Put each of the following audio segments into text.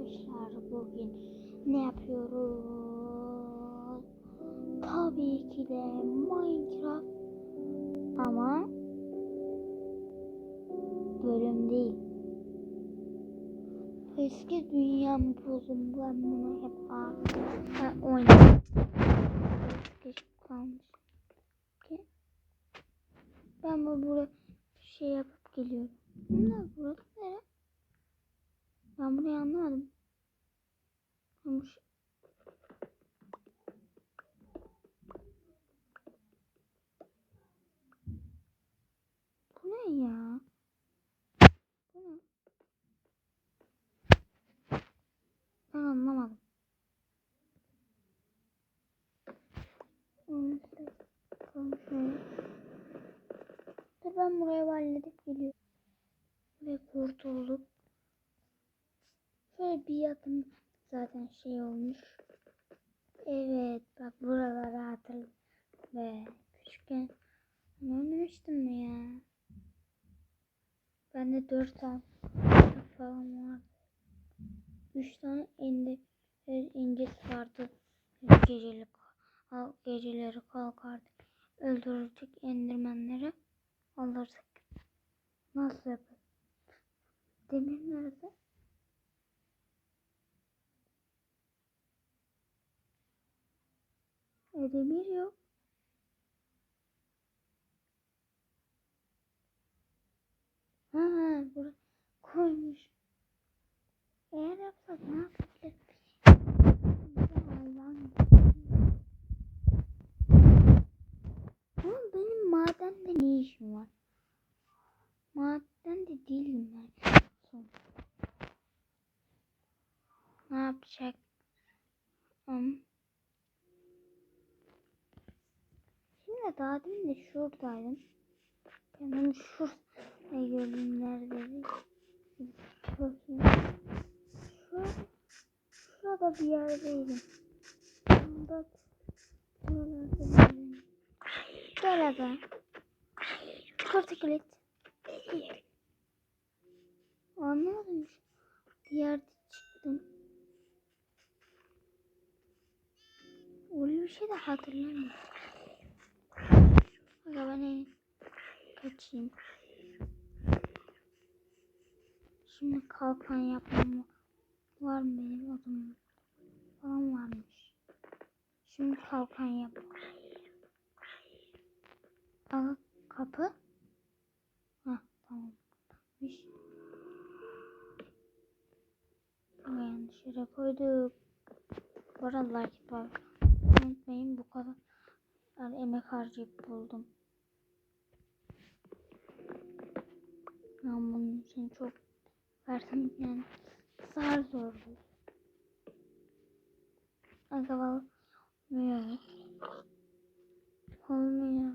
arkadaşlar bugün ne yapıyoruz? Tabii ki de Minecraft ama bölüm değil. Eski dünyam bozum ben bunu hep ha, oynadım. Ben bu buraya şey yapıp geliyorum. Bunlar nere? Ben burayı anlamadım. Ama şu- Bu ne ya? Bu ne? Ben anlamadım. Ben buraya halledip geliyorum. Ve kurtulduk. Şöyle bir adım zaten şey olmuş. Evet bak buraları hatırladım. Ve küçükken ben oynamıştım ya. Bende dört tane falan vardı. Üç tane indi, İngiliz vardı. Gecelik, geceleri kalkardık. Öldürürdük endirmenleri. Alırdık. Nasıl yapalım? Demir nerede? E, demir yok. Ha, buraya koymuş. Eğer yapsak ne yapabiliriz? Hayvan. Ama benim madende ne işim var? Maden de değilim ben. Son. Ne yapacak? Um. Şimdi daha demin de şuradaydım. Kendim şurada gördüm neredeydi? Şurada, şurada bir yerdeydim. Bak. Gel aga. Kapı kilit. Anlamadım. Yerde çıktım. Öyle bir şey de hatırlamıyorum. Aga ben en kaçayım. Şimdi kalkan yapmam var mı benim odamda? Falan varmış. Şimdi kalkan yap. Aga kapı. Hah tamam. Miş. Ama yanlış yere koyduk. Bu arada like bak. Unutmayın bu kadar emek harcayıp buldum. Ben bunun için çok verdim yani zar zor. Aga olmuyor. Olmuyor.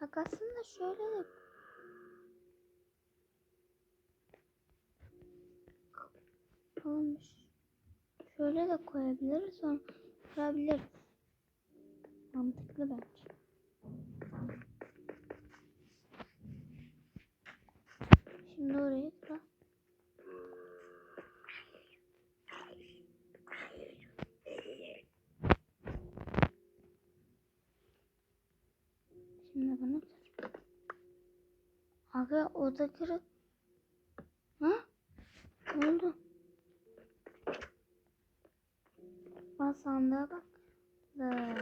Bak aslında şöyle de olmuş. Şöyle de koyabiliriz sonra kurabiliriz. Mantıklı bence. Şimdi orayı. Şimdi bunu kur. Aga o da kırık. Ha? Ne oldu? Bak sandığa bak. Ee,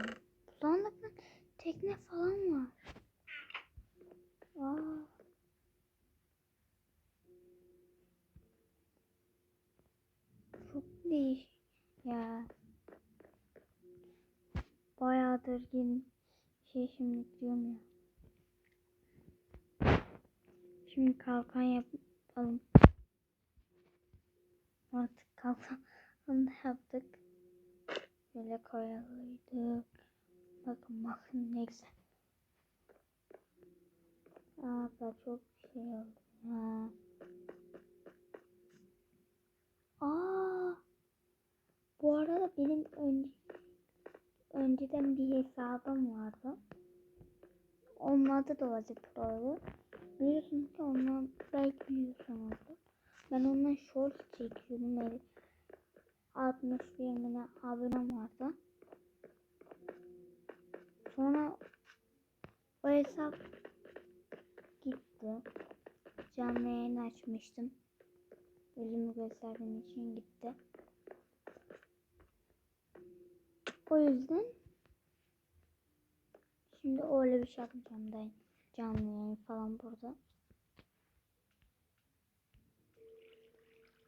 sandıkta tekne falan var. Aa. Çok değişik ya. Bayağıdır yeni şey şimdi diyorum ya. Şimdi kalkan yapalım. Artık kalkan da yaptık. Böyle koyalıydık. Bakın bakın ne güzel. Aa da çok şey oldu. Ha. Aa. Bu arada benim ön, önceden bir hesabım vardı. Onun adı da Vazi Pro'ydu. Biliyorsun ki ondan belki biliyorsunuzdur. Ben ondan short çekiyordum. El 60 birine abonem vardı. Sonra o hesap gitti. Canlı yayın açmıştım. Yüzümü gösterdiğim için gitti. O yüzden şimdi öyle bir şey yapmayacağım da canlı yayın falan burada.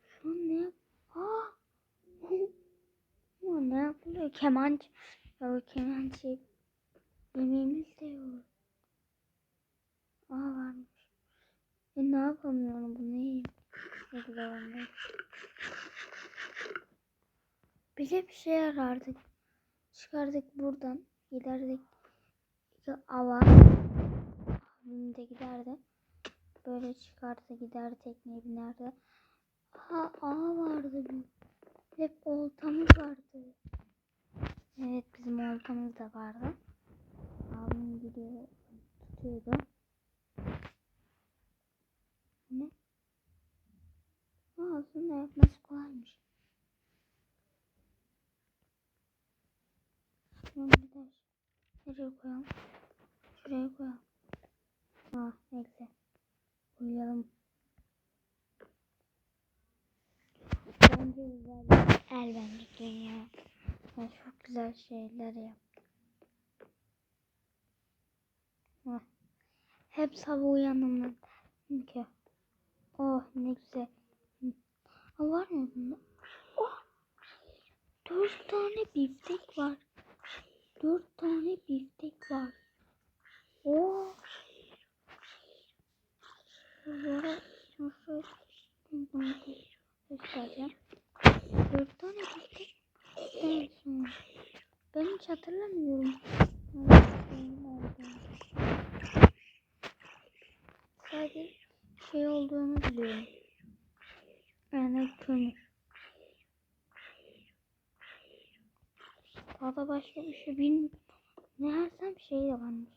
Şu an ne? Aa! Ama ne yapılıyor? Keman ya keman şey yemeğimiz de yok. Aa varmış. E ne yapamıyorum bunu yiyeyim. Uygulamamda. Bize bir şey yarardık. Çıkardık buradan. Giderdik. Ava. Abim de giderdi. Böyle çıkardı gider tekneye binerdi. Ha ağ vardı bir. Hep oltamız vardı. Evet bizim oltamız da vardı. Abim gidiyor tutuyordu. Ne? Aa, aslında yapması kolaymış. Şunu bir de nereye koyalım? Şuraya koyalım. Aa, neyse. Uyuyalım. Bence güzel el bence dünya. Ben çok güzel şeyler yaptım. Heh. Hep sabah uyanımdan ki. Oh ne güzel. Aa, var mı bunda? Oh. Dört tane biftek var. Dört tane biftek var. Oh. Şuraya nasıl göstereceğim. Dört tane biftek. Sonra. Ben hiç hatırlamıyorum. Sadece şey olduğunu biliyorum. Yani kömür. Da başka bir şey bilmiyorum. Ne yersem şey de varmış.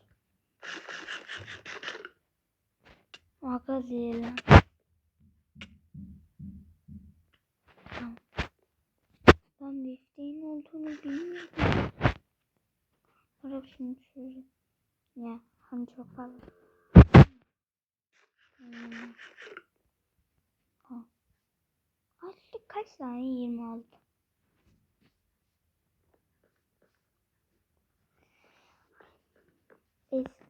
Aga diyelim. Tamam. Ben bifteğin olduğunu bilmiyordum. Bırak şimdi şöyle. Ya hani çok fazla. Hmm. Ha. Açlık kaç tane? 26.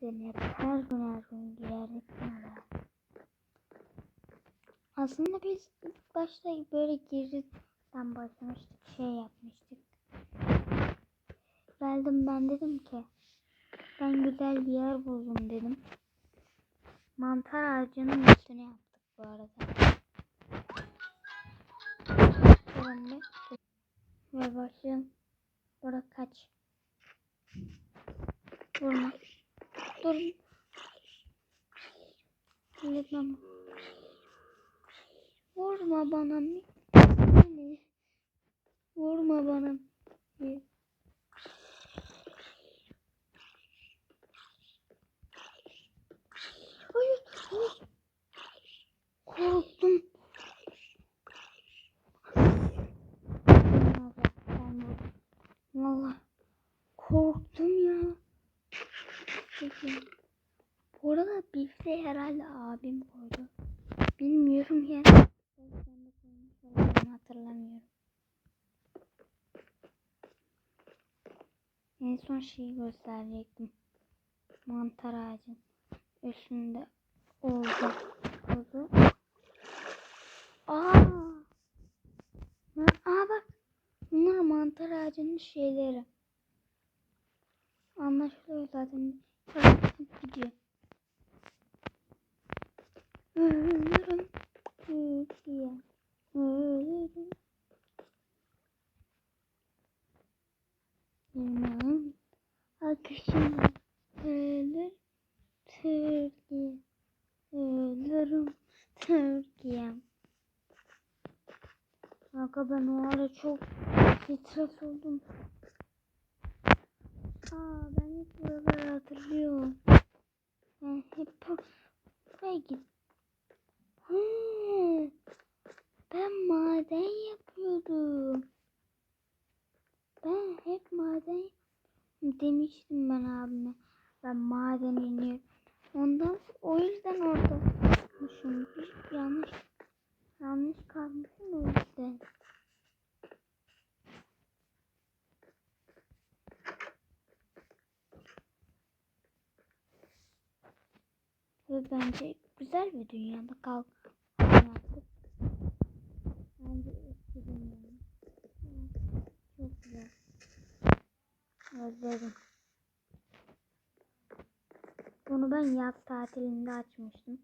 Eskiden hep her gün her gün girerdik bunlara. Aslında biz ilk başta böyle girden başlamıştık. Şey yapmıştık. Geldim ben dedim ki ben güzel bir yer buldum dedim. Mantar ağacının üstüne yaptık bu arada. Şöyle ve başlayalım. Bırak kaç. Vurma. Dur. Lütfen. Vurma bana. Ne? Vurma bana. Hayır. hayır. Korktum. Valla korktum ya. Peki. Bu arada bifte herhalde abim koydu. Bilmiyorum ya. Ben hatırlamıyorum. En son şeyi gösterecektim. Mantar ağacın üstünde oldu. oldu. Aa! Aa bak. Bunlar mantar ağacının şeyleri. Anlaşılıyor zaten. Çalışıp gidiyor. Ölürüm. Türkiye. Ölürüm. İnan. Akışım. Ölür. Türkiye. Ölürüm. Türkiye. Kanka ben o ara çok stres oldum. Aa ben hep buraları hatırlıyorum. Ben hep Buraya git. Ben maden yapıyordum. Ben hep maden demiştim ben abime. Ben maden iniyorum. Ondan o yüzden orada kalmışım. Yanlış yanlış kalmışım o yüzden. Ve bence güzel bir dünyada kal kalmaktık. Bence eski dünya. Çok güzel. Özledim. Bunu ben yaz tatilinde açmıştım.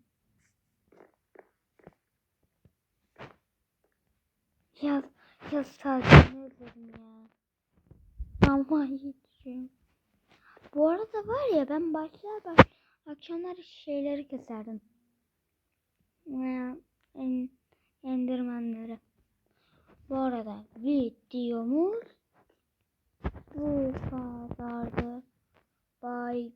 Yaz, yaz tatilini özledim ya. Ama hiç. Bu arada var ya ben başlar baş akşamları şeyleri keserdim. En, endirmenleri. Bu arada videomuz 不发达的白